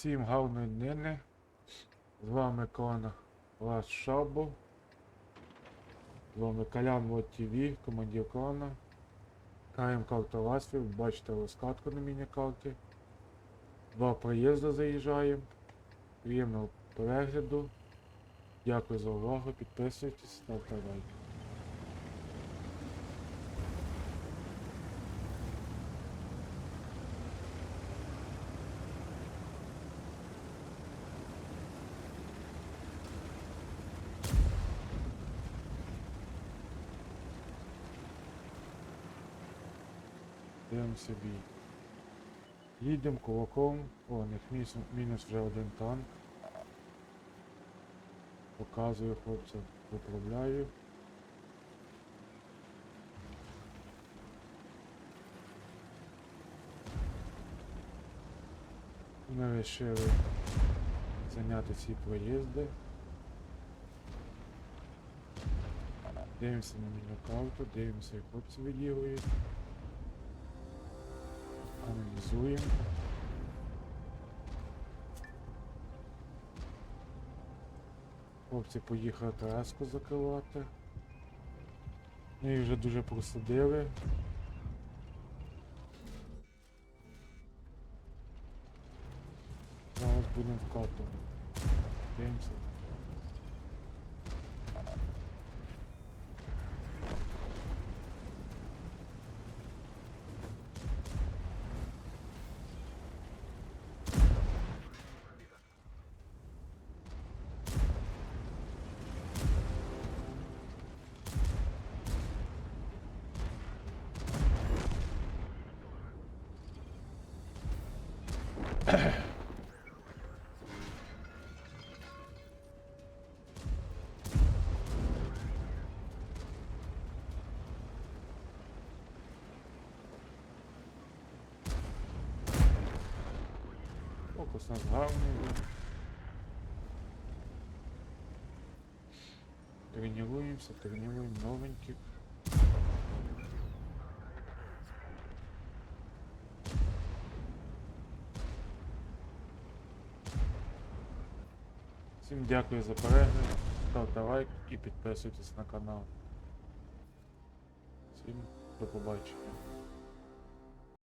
Всім гарної днини. З вами клан Лас Шабо. З вами Колян Вот ТВ, командир клана. Граємо карту Ласфів, бачите розкатку на міні-карті. Два проїзди заїжджаємо. Приємного перегляду. Дякую за увагу, підписуйтесь, ставте лайк. Дивимося бій. Їдемо кулаком. О, у них мінус, мінус вже один танк. Показую хлопцям, виправляю. Ми вирішили зайняти ці проїзди. Дивимося на меню дивимося, як хлопці відігрують. Аналізуємо. Хлопці поїхали траску закривати. Ми їх вже дуже просадили. Зараз будемо вкатувати. Дивимося. Фокус на главний. Тренируемся, тренируем новеньких. Всім дякую за перегляд, ставте лайк і підписуйтесь на канал. Всім до побачення.